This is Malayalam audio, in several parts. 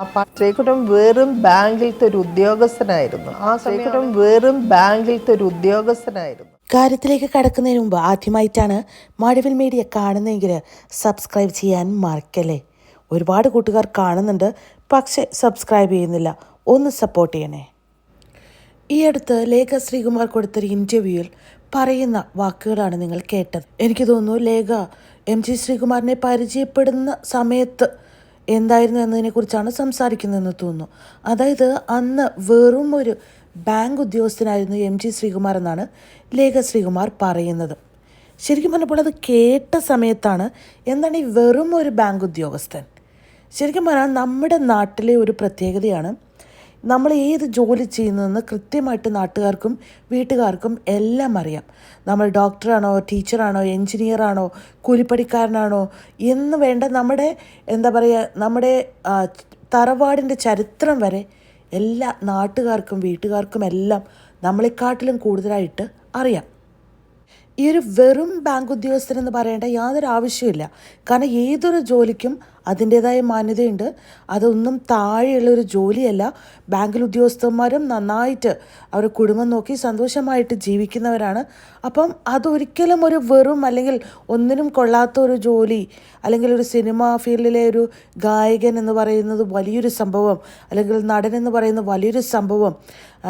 അപ്പൊ ശ്രീകുട്ടം വെറും ബാങ്കിലത്തെ ഒരു ഉദ്യോഗസ്ഥനായിരുന്നു. ആ ശ്രീകുട്ടം വെറും ബാങ്കിലത്തെ ഒരു ഉദ്യോഗസ്ഥനായിരുന്നു. കാര്യത്തിലേക്ക് കടക്കുന്നതിന് മുമ്പ് ആദ്യമായിട്ടാണ് മഴവിൽ മീഡിയ കാണുന്നതെങ്കിൽ സബ്സ്ക്രൈബ് ചെയ്യാൻ മറക്കല്ലേ? ഒരുപാട് കൂട്ടുകാർ കാണുന്നുണ്ട് പക്ഷേ സബ്സ്ക്രൈബ് ചെയ്യുന്നില്ല. ഒന്ന് സപ്പോർട്ട് ചെയ്യണേ. ഈ അടുത്ത് ലേഖ ശ്രീകുമാർ കൊടുത്തൊരു ഇന്റർവ്യൂവിൽ പറയുന്ന വാക്കുകളാണ് നിങ്ങൾ കേട്ടത്. എനിക്ക് തോന്നുന്നു ലേഖ എം ജി ശ്രീകുമാറിനെ പരിചയപ്പെടുന്ന സമയത്ത് എന്തായിരുന്നു എന്നതിനെക്കുറിച്ചാണ് സംസാരിക്കുന്നതെന്ന് തോന്നുന്നു. അതായത് അന്ന് വെറും ഒരു ബാങ്ക് ഉദ്യോഗസ്ഥനായിരുന്നു എം ജി ശ്രീകുമാർ എന്നാണ് ലേഖ ശ്രീകുമാർ പറയുന്നത്. ശരിക്കും പറഞ്ഞപ്പോൾ അത് കേട്ട സമയത്താണ് എന്താണ് ഈ വെറും ഒരു ബാങ്ക് ഉദ്യോഗസ്ഥൻ? ശരിക്കും പറഞ്ഞാൽ നമ്മുടെ നാട്ടിലെ ഒരു പ്രത്യേകതയാണ് നമ്മൾ ഏത് ജോലി ചെയ്യുന്നതെന്ന് കൃത്യമായിട്ട് നാട്ടുകാർക്കും വീട്ടുകാർക്കും എല്ലാം അറിയാം. നമ്മൾ ഡോക്ടറാണോ ടീച്ചറാണോ എൻജിനീയറാണോ കൂലിപ്പണിക്കാരനാണോ എന്ന് വേണ്ട നമ്മുടെ എന്താ പറയുക നമ്മുടെ തറവാടിന്റെ ചരിത്രം വരെ എല്ലാ നാട്ടുകാർക്കും വീട്ടുകാർക്കും എല്ലാം നമ്മളെക്കാട്ടിലും കൂടുതലായിട്ട് അറിയാം. ഈ ഒരു വെറും ബാങ്ക് ഉദ്യോഗസ്ഥരെന്ന് പറയേണ്ട യാതൊരു ആവശ്യമില്ല കാരണം ഏതൊരു ജോലിക്കും അതിന്റേതായ മാന്യതയുണ്ട്. അതൊന്നും താഴെയുള്ള ഒരു ജോലിയല്ല. ബാങ്കിൽ ഉദ്യോഗസ്ഥന്മാരും നന്നായിട്ട് അവരുടെ കുടുംബം നോക്കി സന്തോഷമായിട്ട് ജീവിക്കുന്നവരാണ്. അപ്പം അതൊരിക്കലും ഒരു വെറും അല്ലെങ്കിൽ ഒന്നിനും കൊള്ളാത്ത ഒരു ജോലി അല്ലെങ്കിൽ ഒരു സിനിമ ഫീൽഡിലെ ഒരു ഗായകൻ എന്ന് പറയുന്നത് വലിയൊരു സംഭവം അല്ലെങ്കിൽ നടൻ എന്ന് പറയുന്ന വലിയൊരു സംഭവം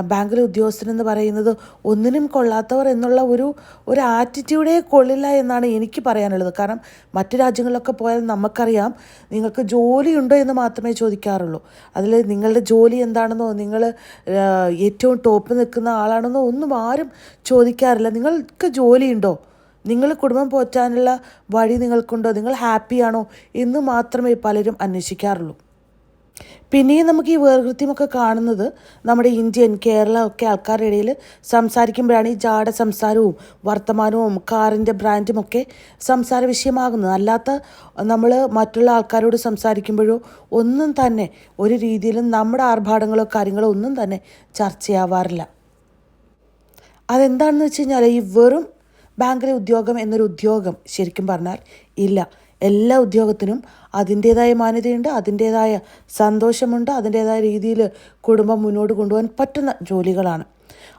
ബാങ്കിലെ ഉദ്യോഗസ്ഥൻ എന്ന് പറയുന്നത് ഒന്നിനും കൊള്ളാത്തവർ എന്നുള്ള ഒരു ഒരു ആറ്റിറ്റ്യൂഡേ കൊള്ളില്ല എന്നാണ് എനിക്ക് പറയാനുള്ളത്. കാരണം മറ്റു രാജ്യങ്ങളിലൊക്കെ പോയാൽ നമുക്കറിയാം നിങ്ങൾക്ക് ജോലിയുണ്ടോ എന്ന് മാത്രമേ ചോദിക്കാറുള്ളൂ. അതിൽ നിങ്ങളുടെ ജോലി എന്താണെന്നോ നിങ്ങൾ ഏറ്റവും ടോപ്പ് നിൽക്കുന്ന ആളാണെന്നോ ഒന്നും ആരും ചോദിക്കാറില്ല. നിങ്ങൾക്ക് ജോലിയുണ്ടോ? നിങ്ങൾ കുടുംബം പോറ്റാനുള്ള വഴി നിങ്ങൾക്കുണ്ടോ? നിങ്ങൾ ഹാപ്പിയാണോ എന്ന് മാത്രമേ പലരും അന്വേഷിക്കാറുള്ളൂ. പിന്നെയും നമുക്ക് ഈ വേർകൃത്യമൊക്കെ കാണുന്നത് നമ്മുടെ ഇന്ത്യൻ കേരള ഒക്കെ ആൾക്കാരുടെ ഇടയിൽ സംസാരിക്കുമ്പോഴാണ് ഈ ജാട സംസാരവും വർത്തമാനവും കാറിന്റെ ബ്രാൻഡും ഒക്കെ സംസാര വിഷയമാകുന്നത്. അല്ലാത്ത നമ്മൾ മറ്റുള്ള ആൾക്കാരോട് സംസാരിക്കുമ്പോഴോ ഒന്നും തന്നെ ഒരു രീതിയിലും നമ്മുടെ ആർഭാടങ്ങളോ കാര്യങ്ങളോ ഒന്നും തന്നെ ചർച്ചയാവാറില്ല. അതെന്താണെന്ന് വെച്ച് കഴിഞ്ഞാൽ ഈ വെറും ബാങ്കിലെ ഉദ്യോഗം എന്നൊരു ഉദ്യോഗം ശരിക്കും പറഞ്ഞാൽ ഇല്ല. എല്ലാ ഉദ്യോഗത്തിനും അതിന്റേതായ മാന്യതയുണ്ട് അതിന്റേതായ സന്തോഷമുണ്ട് അതിന്റേതായ രീതിയിൽ കുടുംബം മുന്നോട്ട് കൊണ്ടുപോകാൻ പറ്റുന്ന ജോലികളാണ്.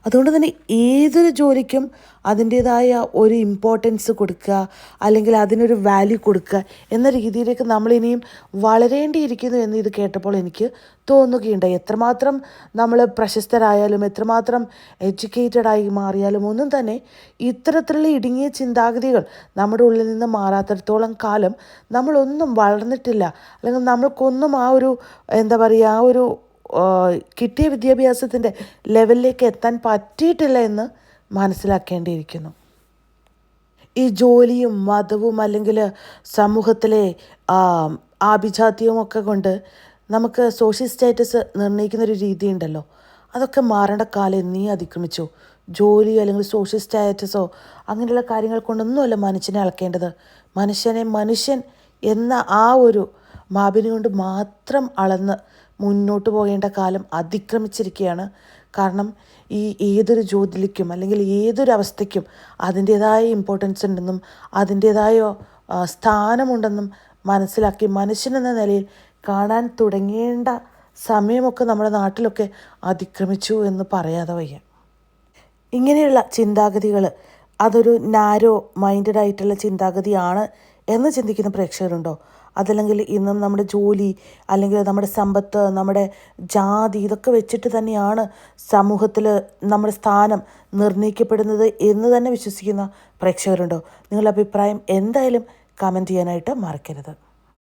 അതുകൊണ്ട് തന്നെ ഏതൊരു ജോലിക്കും അതിന്റേതായ ഒരു ഇമ്പോർട്ടൻസ് കൊടുക്കുക അല്ലെങ്കിൽ അതിനൊരു വാല്യൂ കൊടുക്കുക എന്ന രീതിയിലേക്ക് നമ്മളിനിയും വളരേണ്ടിയിരിക്കുന്നു എന്ന് ഇത് കേട്ടപ്പോൾ എനിക്ക് തോന്നുകയുണ്ട് എത്രമാത്രം നമ്മൾ പ്രശസ്തരായാലും എത്രമാത്രം എഡ്യൂക്കേറ്റഡ് ആയി മാറിയാലും ഒന്നും തന്നെ ഇത്തരത്തിലുള്ള ഇടുങ്ങിയ ചിന്താഗതികൾ നമ്മുടെ ഉള്ളിൽ നിന്ന് മാറാത്തിടത്തോളം കാലം നമ്മളൊന്നും വളർന്നിട്ടില്ല. അല്ലെങ്കിൽ നമ്മൾക്കൊന്നും ആ ഒരു എന്താ പറയുക ആ ഒരു കിട്ടിയ വിദ്യാഭ്യാസത്തിന്റെ ലെവലിലേക്ക് എത്താൻ പറ്റിയിട്ടില്ല എന്ന് മനസ്സിലാക്കേണ്ടിയിരിക്കുന്നു. ഈ ജോലിയും മതവും അല്ലെങ്കിൽ സമൂഹത്തിലെ ആഭിജാത്യവും ഒക്കെ കൊണ്ട് നമുക്ക് സോഷ്യൽ സ്റ്റാറ്റസ് നിർണയിക്കുന്ന ഒരു രീതി ഉണ്ടല്ലോ അതൊക്കെ മാറേണ്ട കാലം നീ അതിക്രമിച്ചു. ജോലി അല്ലെങ്കിൽ സോഷ്യൽ സ്റ്റാറ്റസോ അങ്ങനെയുള്ള കാര്യങ്ങൾ കൊണ്ടൊന്നുമല്ല മനുഷ്യനെ അളക്കേണ്ടത്. മനുഷ്യനെ മനുഷ്യൻ എന്ന ആ ഒരു മാപിനി കൊണ്ട് മാത്രം അളന്ന് മുന്നോട്ട് പോകേണ്ട കാലം അതിക്രമിച്ചിരിക്കുകയാണ്. കാരണം ഈ ഏതൊരു ജോലിക്കും അല്ലെങ്കിൽ ഏതൊരു അവസ്ഥയ്ക്കും അതിന്റേതായ ഇമ്പോർട്ടൻസ് ഉണ്ടെന്നും അതിന്റേതായ സ്ഥാനമുണ്ടെന്നും മനസ്സിലാക്കി മനുഷ്യനെന്ന നിലയിൽ കാണാൻ തുടങ്ങേണ്ട സമയമൊക്കെ നമ്മുടെ നാട്ടിലൊക്കെ അതിക്രമിച്ചു എന്ന് പറയാതെ വയ്യ. ഇങ്ങനെയുള്ള ചിന്താഗതികൾ അതൊരു നാരോ മൈൻഡഡ് ആയിട്ടുള്ള ചിന്താഗതിയാണ് എന്ന് ചിന്തിക്കുന്ന പ്രേക്ഷകരുണ്ടോ? അതല്ലെങ്കിൽ ഇന്നും നമ്മുടെ ജോലി അല്ലെങ്കിൽ നമ്മുടെ സമ്പത്ത് നമ്മുടെ ജാതി ഇതൊക്കെ വെച്ചിട്ട് തന്നെയാണ് സമൂഹത്തിൽ നമ്മുടെ സ്ഥാനം നിർണയിക്കപ്പെടുന്നത് എന്ന് തന്നെ വിശ്വസിക്കുന്ന പ്രേക്ഷകരുണ്ടോ? നിങ്ങളുടെ അഭിപ്രായം എന്തായാലും കമന്റ് ചെയ്യാനായിട്ട് മറക്കരുത്.